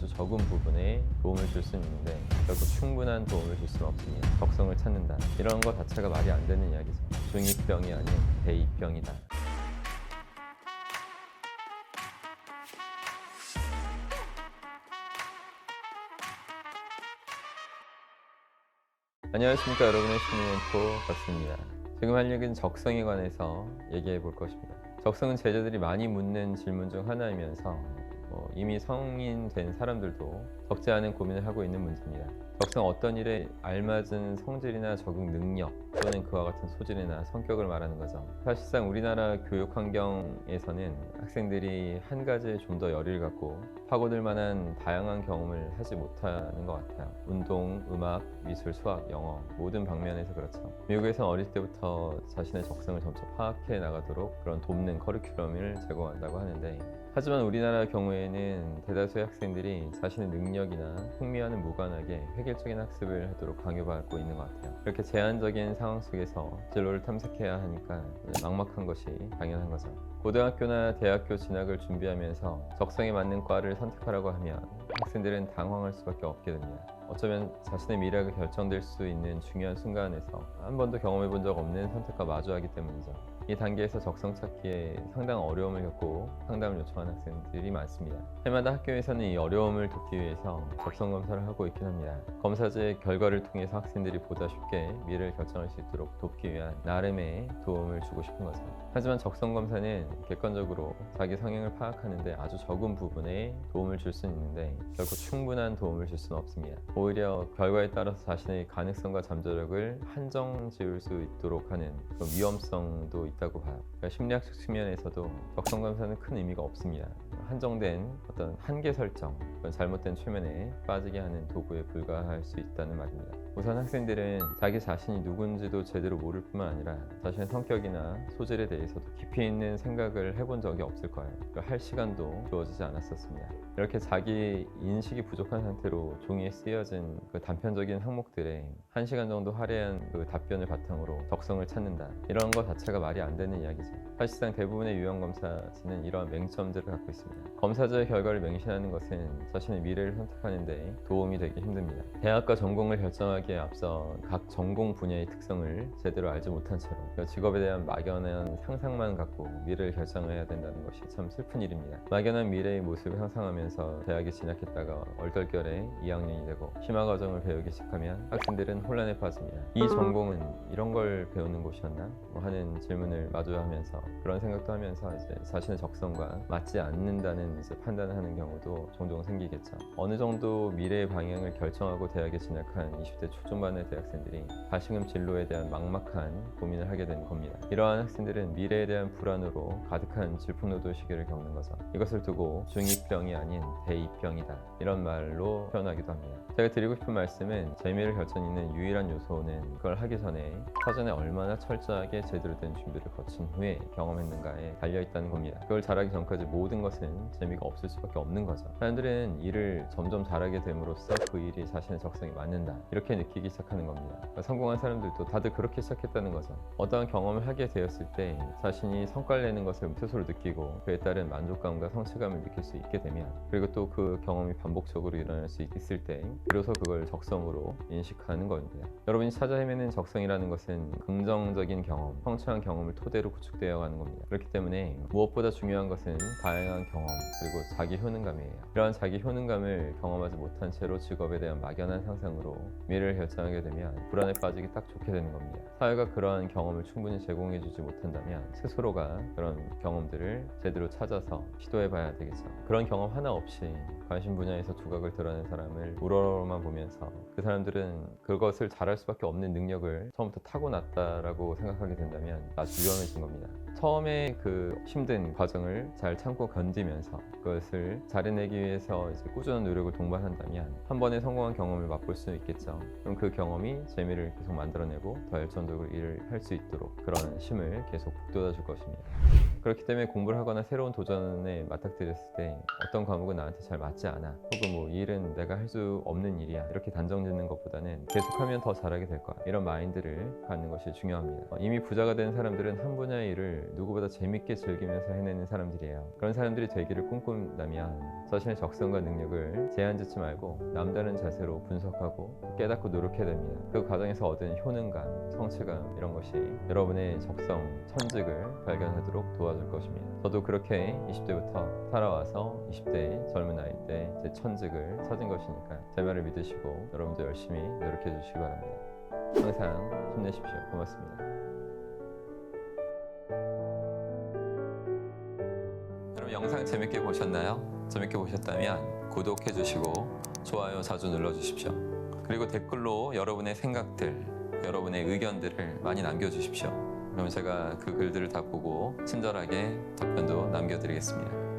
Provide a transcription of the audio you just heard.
아주 적은 부분에 도움을 줄 수는 있는데 결국 충분한 도움을 줄 수는 없습니다. 적성을 찾는다. 이런 것 자체가 말이 안 되는 이야기죠. 중2병이 아닌 대2병이다. 안녕하십니까 여러분의 심리 멘토 박수입니다. 지금 할 얘기는 적성에 관해서 얘기해 볼 것입니다. 적성은 제자들이 많이 묻는 질문 중 하나이면서 뭐 이미 성인 된 사람들도 적지 않은 고민을 하고 있는 문제입니다. 적성 어떤 일에 알맞은 성질이나 적응 능력 또는 그와 같은 소질이나 성격을 말하는 거죠. 사실상 우리나라 교육 환경에서는 학생들이 한 가지에 좀 더 열의를 갖고 파고들 만한 다양한 경험을 하지 못하는 것 같아요. 운동, 음악, 미술, 수학, 영어 모든 방면에서 그렇죠. 미국에서는 어릴 때부터 자신의 적성을 점차 파악해 나가도록 그런 돕는 커리큘럼을 제공한다고 하는데 하지만 우리나라 경우에는 대다수의 학생들이 자신의 능력이나 흥미와는 무관하게 획일적인 학습을 하도록 강요받고 있는 것 같아요. 이렇게 제한적인 상황 속에서 진로를 탐색해야 하니까 막막한 것이 당연한 거죠. 고등학교나 대학교 진학을 준비하면서 적성에 맞는 과를 선택하라고 하면 학생들은 당황할 수밖에 없게 됩니다. 어쩌면 자신의 미래가 결정될 수 있는 중요한 순간에서 한 번도 경험해 본 적 없는 선택과 마주하기 때문이죠. 이 단계에서 적성 찾기에 상당한 어려움을 겪고 상담을 요청하는 학생들이 많습니다. 해마다 학교에서는 이 어려움을 돕기 위해서 적성 검사를 하고 있긴 합니다. 검사제 결과를 통해서 학생들이 보다 쉽게 미래를 결정할 수 있도록 돕기 위한 나름의 도움을 주고 싶은 거죠. 하지만 적성 검사는 객관적으로 자기 성향을 파악하는데 아주 적은 부분에 도움을 줄 수는 있는데 결코 충분한 도움을 줄 수는 없습니다. 오히려 결과에 따라서 자신의 가능성과 잠재력을 한정 지을 수 있도록 하는 위험성도 있다고 봐요. 그러니까 심리학적 측면에서도 적성 검사는 큰 의미가 없습니다. 한정된 어떤 한계 설정, 잘못된 최면에 빠지게 하는 도구에 불과할 수 있다는 말입니다. 우선 학생들은 자기 자신이 누군지도 제대로 모를 뿐만 아니라 자신의 성격이나 소질에 대해서도 깊이 있는 생각 을 해본 적이 없을 거예요. 그할 시간도 주어지지 않았었습니다. 이렇게 자기 인식이 부족한 상태로 종이에 쓰여진 그 단편적인 항목들에 한 시간 정도 할애한 그 답변을 바탕으로 적성을 찾는다. 이런 것 자체가 말이 안 되는 이야기죠. 사실상 대부분의 유형 검사지는 이러한 맹점들을 갖고 있습니다. 검사자의 결과를 맹신하는 것은 자신의 미래를 선택하는데 도움이 되기 힘듭니다. 대학과 전공을 결정하기에 앞서 각 전공 분야의 특성을 제대로 알지 못한 채로 그 직업에 대한 막연한 상상만 갖고 미래를 결정해야 된다는 것이 참 슬픈 일입니다. 막연한 미래의 모습을 상상하면서 대학에 진학했다가 얼떨결에 2학년이 되고 심화 과정을 배우기 시작하면 학생들은 혼란에 빠집니다. 이 전공은 이런 걸 배우는 곳이었나? 뭐 하는 질문을 마주하면서 그런 생각도 하면서 이제 자신의 적성과 맞지 않는다는 이제 판단을 하는 경우도 종종 생기겠죠. 어느 정도 미래의 방향을 결정하고 대학에 진학한 20대 초중반의 대학생들이 다시금 진로에 대한 막막한 고민을 하게 되는 겁니다. 이러한 학생들은 미래에 대한 불안으로 가득한 질풍노도 시기를 겪는 거죠. 이것을 두고 중2병이 아닌 대2병이다. 이런 말로 표현하기도 합니다. 제가 드리고 싶은 말씀은 재미를 결정짓는 유일한 요소는 그걸 하기 전에 사전에 얼마나 철저하게 제대로 된 준비를 거친 후에 경험했는가에 달려있다는 겁니다. 그걸 잘하기 전까지 모든 것은 재미가 없을 수밖에 없는 거죠. 사람들은 일을 점점 잘하게 됨으로써 그 일이 자신의 적성에 맞는다. 이렇게 느끼기 시작하는 겁니다. 그러니까 성공한 사람들도 다들 그렇게 시작했다는 거죠. 어떠한 경험을 하게 되었을 때 자신이 성과를 내는 것을 스스로 느끼고 그에 따른 만족감과 성취감을 느낄 수 있게 되면 그리고 또 그 경험이 반복적으로 일어날 수 있을 때 비로소 그걸 적성으로 인식하는 겁니다. 여러분이 찾아 헤매는 적성이라는 것은 긍정적인 경험, 성취한 경험을 토대로 구축되어 가는 겁니다. 그렇기 때문에 무엇보다 중요한 것은 다양한 경험 그리고 자기 효능감이에요. 이러한 자기 효능감을 경험하지 못한 채로 직업에 대한 막연한 상상으로 미래를 결정하게 되면 불안에 빠지기 딱 좋게 되는 겁니다. 사회가 그러한 경험을 충분히 제공해주지 못한다면 스스로가 그런 경험들을 제대로 찾아서 시도해 봐야 되겠죠. 그런 경험 하나 없이 관심 분야에서 두각을 드러낸 사람을 우러러만 보면서 그 사람들은 그것을 잘할 수밖에 없는 능력을 처음부터 타고났다라고 생각하게 된다면 아주 위험해진 겁니다. 처음에 그 힘든 과정을 잘 참고 견디면서 그것을 잘해내기 위해서 이제 꾸준한 노력을 동반한다면 한 번의 성공한 경험을 맛볼 수 있겠죠. 그럼 그 경험이 재미를 계속 만들어내고 더 열정적으로 일을 할 수 있도록 그런 힘을 계속 북돋아 줄 것입니다. 그렇기 때문에 공부를 하거나 새로운 도전에 맞닥뜨렸을 때 어떤 과목은 나한테 잘 맞지 않아. 혹은 뭐 이 일은 내가 할 수 없는 일이야. 이렇게 단정 짓는 것보다는 계속하면 더 잘하게 될 거야. 이런 마인드를 갖는 것이 중요합니다. 어, 이미 부자가 된 사람들은 한 분야의 일을 누구보다 재밌게 즐기면서 해내는 사람들이에요. 그런 사람들이 되기를 꿈꾼다면 자신의 적성과 능력을 제한짓지 말고 남다른 자세로 분석하고 깨닫고 노력해야 됩니다. 그 과정에서 얻은 효능감, 성취감 이런 것이 여러분의 적성, 천직을 발견하도록 도와 줄 것입니다. 저도 그렇게 20대부터 살아와서 20대 젊은 나이 때 제 천직을 찾은 것이니까 제 말을 믿으시고 여러분도 열심히 노력해 주시기 바랍니다. 항상 힘내십시오. 고맙습니다. 여러분 영상 재밌게 보셨나요? 재밌게 보셨다면 구독해 주시고 좋아요 자주 눌러 주십시오. 그리고 댓글로 여러분의 생각들, 여러분의 의견들을 많이 남겨 주십시오. 그럼 제가 그 글들을 다 보고 친절하게 답변도 남겨드리겠습니다.